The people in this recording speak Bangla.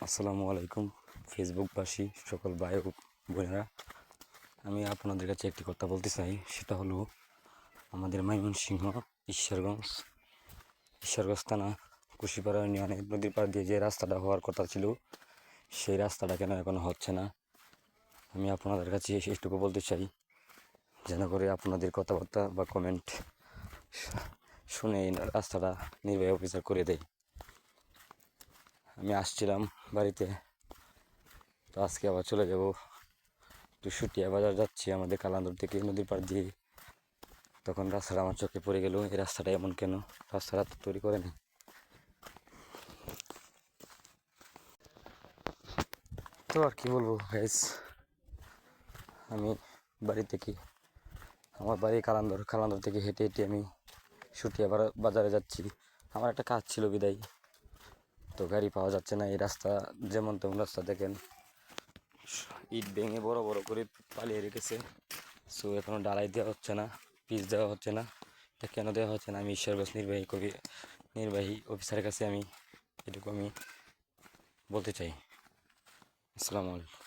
আসসালামু আলাইকুম, ফেসবুকবাসী, সকল ভাই বোনেরা। আমি আপনাদের কাছে একটি কথা বলতে চাই, সেটা হলো, আমাদের ময়মনসিংহ, ঈশ্বরগঞ্জ। ঈশ্বরগঞ্জ থানা, কুশিপাড়া ইউনিয়নে নদীর পাড় দিয়ে যে রাস্তাটা হওয়ার কথা ছিল, সেই রাস্তাটা কেন এখনও হচ্ছে না? আমি আপনাদের কাছে এইটুকু বলতে চাই, যেন করে আপনাদের কথাবার্তা বা কমেন্ট শুনে রাস্তাটা নির্বাহী অফিসার করে দেয়। আমি আসছিলাম বাড়িতে। তো আজকে আবার চলে যাব একটু সুটিয়া বাজার যাচ্ছি আমাদের কালান্দর থেকে নদীর পাড় দিয়ে। তখন রাস্তাটা আমার চোখে পড়ে গেল, এই রাস্তাটা এমন কেন? রাস্তাটা তো তৈরি করে না তো আর কি বলব গাইস আমি বাড়ি থেকে, আমার বাড়ি কালান্দর কালান্দর থেকে হেঁটে হেঁটে আমি সুটিয়া বাজারে যাচ্ছি। আমার একটা কাজ ছিল বিদায়। তো গাড়ি পাওয়া যাচ্ছে না এই রাস্তা, যেমন তেমন রাস্তা দেখেন। ইট ভেঙে বড় বড় করে পালিয়ে রেখেছে। সো এখনও ডালাই দেওয়া হচ্ছে না পিস দেওয়া হচ্ছে না। এটা কেন দেওয়া হচ্ছে না? আমি ঈশ্বরগঞ্জ নির্বাহী কবি, নির্বাহী অফিসারের কাছে আমি এটুকু আমি বলতে চাই। আসসালামু আলাইকুম।